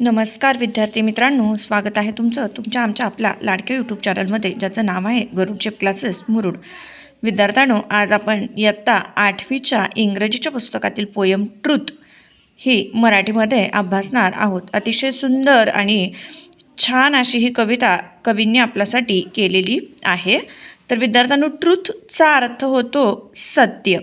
नमस्कार विद्यार्थी मित्रांनो. स्वागत आहे तुमचं तुमच्या आमच्या आपल्या लाडक्या यूट्यूब चॅनलमध्ये ज्याचं नाव आहे गरुड क्लासेस मुरुड. विद्यार्थ्यांनो आज आपण इयत्ता आठवीच्या इंग्रजीच्या पुस्तकातील पोयम ट्रुथ ही मराठीमध्ये अभ्यासणार आहोत. अतिशय सुंदर आणि छान अशी ही कविता कवींनी आपल्यासाठी केलेली आहे. तर विद्यार्थ्यांनो ट्रुथचा अर्थ होतो सत्य.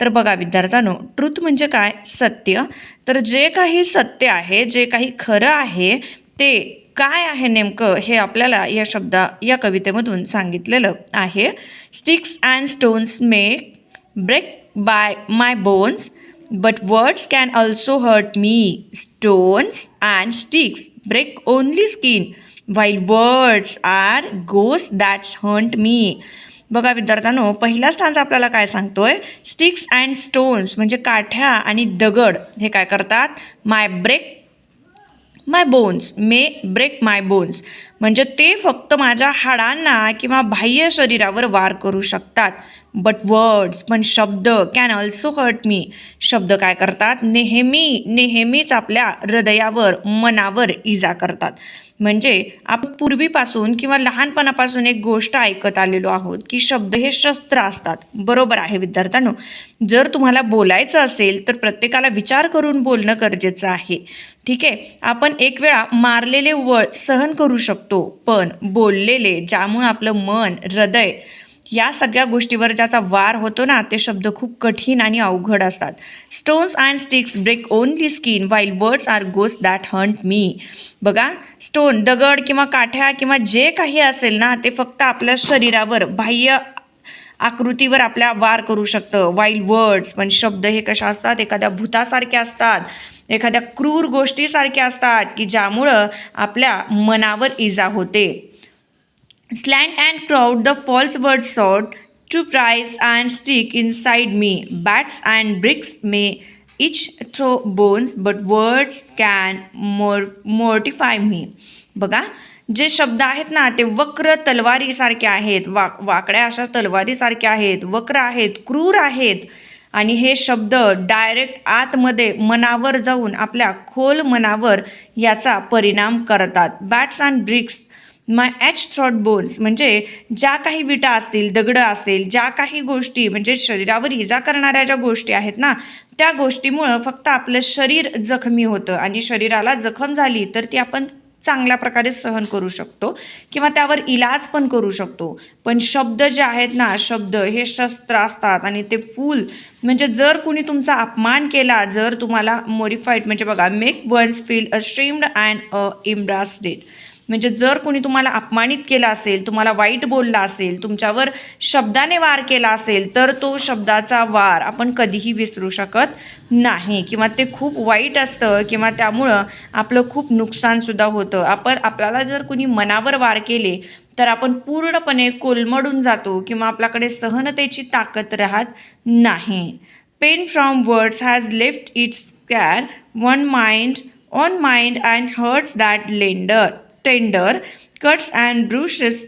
तर बघा विद्यार्थ्यांनो ट्रूथ म्हणजे काय? सत्य. तर जे काही सत्य आहे जे काही खरं आहे ते काय आहे नेमकं हे आपल्याला या शब्दा या कवितेमधून सांगितलेलं आहे. Sticks and stones make break by my bones but words can also hurt me stones and sticks break only skin while words are goes that's Hunt me बघा विद्यार्थ्यांनो पहिला स्टान्स आपल्याला काय सांगतोय? स्टिक्स अँड स्टोन्स म्हणजे काठ्या आणि दगड हे काय करतात? My break my bones may break my bones म्हणजे ते फक्त माझ्या हाडांना किंवा बाह्य शरीरावर वार करू शकतात. बट वर्ड्स पण शब्द कॅन ऑल्सो हर्ट मी शब्द काय करतात? नेहमी नेहमीच आपल्या हृदयावर मनावर इजा करतात. म्हणजे आपण पूर्वीपासून किंवा लहानपणापासून एक गोष्ट ऐकत आलेलो आहोत की शब्द हे शस्त्र असतात. बरोबर आहे विद्यार्थ्यांनो? जर तुम्हाला बोलायचं असेल तर प्रत्येकाला विचार करून बोलणं गरजेचं आहे. ठीक आहे? आपण एक वेळा मारलेले वळ सहन करू शकतो पण बोललेले ज्यामुळे आपलं मन हृदय या सगळ्या गोष्टीवर ज्याचा वार होतो ना ते शब्द खूप कठीण आणि अवघड असतात. Stones and sticks break only skin while words are goes that Hunt me बघा स्टोन दगड किंवा काठ्या किंवा जे काही असेल ना ते फक्त आपल्या शरीरावर बाह्य आकृतीवर आपल्या वार करू शकतं. वाईल वर्ड्स पण शब्द हे कशा असतात? एखाद्या भूतासारखे असतात. एखाद्या क्रूर गोष्टीसारख्या असतात की ज्यामुळं आपल्या मनावर इजा होते. Slang and crowd the false word sought to prize and stick in side me bats and bricks may itch through bones but words can more mortify me बघा जे शब्द आहेत ना ते वक्र तलवारीसारखे आहेत. वाक वाकड्या अशा तलवारीसारखे आहेत. वक्र आहेत क्रूर आहेत. आणि हे शब्द डायरेक्ट आतमध्ये मनावर जाऊन आपल्या खोल मनावर याचा परिणाम करतात. Bats and bricks my ache through bones म्हणजे ज्या काही विटा असतील दगडं असतील ज्या काही गोष्टी म्हणजे शरीरावर इजा करणाऱ्या ज्या गोष्टी आहेत ना त्या गोष्टीमुळं फक्त आपलं शरीर जखमी होतं आणि शरीराला जखम झाली तर ती आपण चांगल्या प्रकारे सहन करू शकतो किंवा त्यावर इलाज पण करू शकतो. पण शब्द जे आहेत ना शब्द हे शस्त्र असतात आणि ते फूल. म्हणजे जर कुणी तुमचा अपमान केला जर तुम्हाला मोडिफाईड म्हणजे बघा make one's feel a and a embarrassed म्हणजे जर कोणी तुम्हाला अपमानित केला असेल तुम्हाला वाईट बोलला असेल तुमच्यावर शब्दाने वार केला असेल तर तो शब्दाचा वार आपण कधीही विसरू शकत नाही. किंवा ते खूप वाईट असतं किंवा त्यामुळं आपलं खूप नुकसानसुद्धा होतं. आपण आपल्याला जर कुणी मनावर वार केले तर आपण पूर्णपणे कोलमडून जातो किंवा आपल्याकडे सहनतेची ताकद राहत नाही. Pain from words has left its scar one mind on mind and hurts that tender tender, cuts and bruises.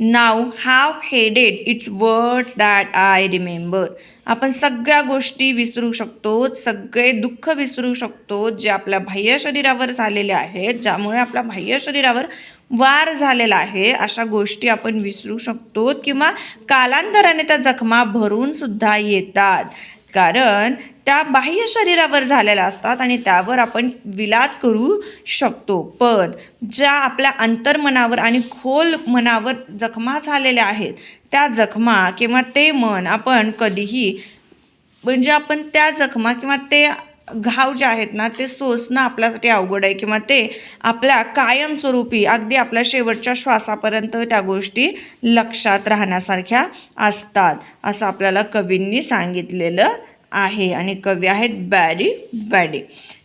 Now have headed it's words that I remember आपण सगळ्या गोष्टी विसरू शकतो सगळे दुःख विसरू शकतो जे आपल्या बाह्य शरीरावर झालेले आहेत ज्यामुळे आपल्या बाह्य शरीरावर वार झालेला आहे अशा गोष्टी आपण विसरू शकतो किंवा कालांतराने त्या जखमा भरून सुद्धा येतात कारण त्या बाह्य शरीरावर झालेल्या असतात आणि त्यावर आपण विलाज करू शकतो. पण ज्या आपल्या अंतर्मनावर आणि खोल मनावर जखमा झालेल्या आहेत त्या जखमा किंवा ते मन आपण कधीही म्हणजे आपण त्या जखमा किंवा ते घाव जे आहेत ना ते सोसणं आपल्यासाठी अवघड आहे किंवा ते आपल्या कायमस्वरूपी अगदी आपल्या शेवटच्या श्वासापर्यंत त्या गोष्टी लक्षात राहण्यासारख्या असतात असं आपल्याला कवींनी सांगितलेलं आहे. आणि कवी आहेत बॅडी बॅडी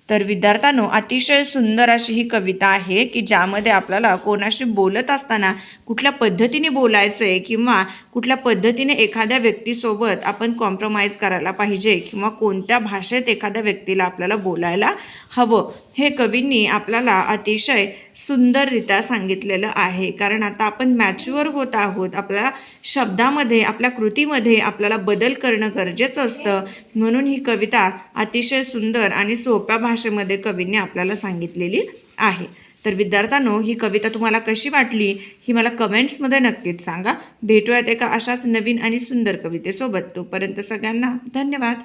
तर विद्यार्थ्यांनो अतिशय सुंदर अशी ही कविता आहे की ज्यामध्ये आपल्याला कोणाशी बोलत असताना कुठल्या पद्धतीने बोलायचं आहे किंवा कुठल्या पद्धतीने एखाद्या व्यक्तीसोबत आपण कॉम्प्रोमाइज करायला पाहिजे किंवा कोणत्या भाषेत एखाद्या व्यक्तीला आपल्याला बोलायला हवं हे कवींनी आपल्याला अतिशय सुंदररित्या सांगितलेलं आहे. कारण आता आपण मॅच्युअर होत आहोत. आपल्या शब्दामध्ये आपल्या कृतीमध्ये आपल्याला बदल करणं गरजेचं असतं. म्हणून ही कविता अतिशय सुंदर आणि सोप्या भाषेमध्ये कवींनी आपल्याला सांगितलेली आहे. तर विद्यार्थ्यांनो ही कविता तुम्हाला कशी वाटली? ही मला कमेंट्समध्ये नक्कीच सांगा. भेटूयात एका अशाच नवीन आणि सुंदर कवितेसोबत. तोपर्यंत सगळ्यांना धन्यवाद.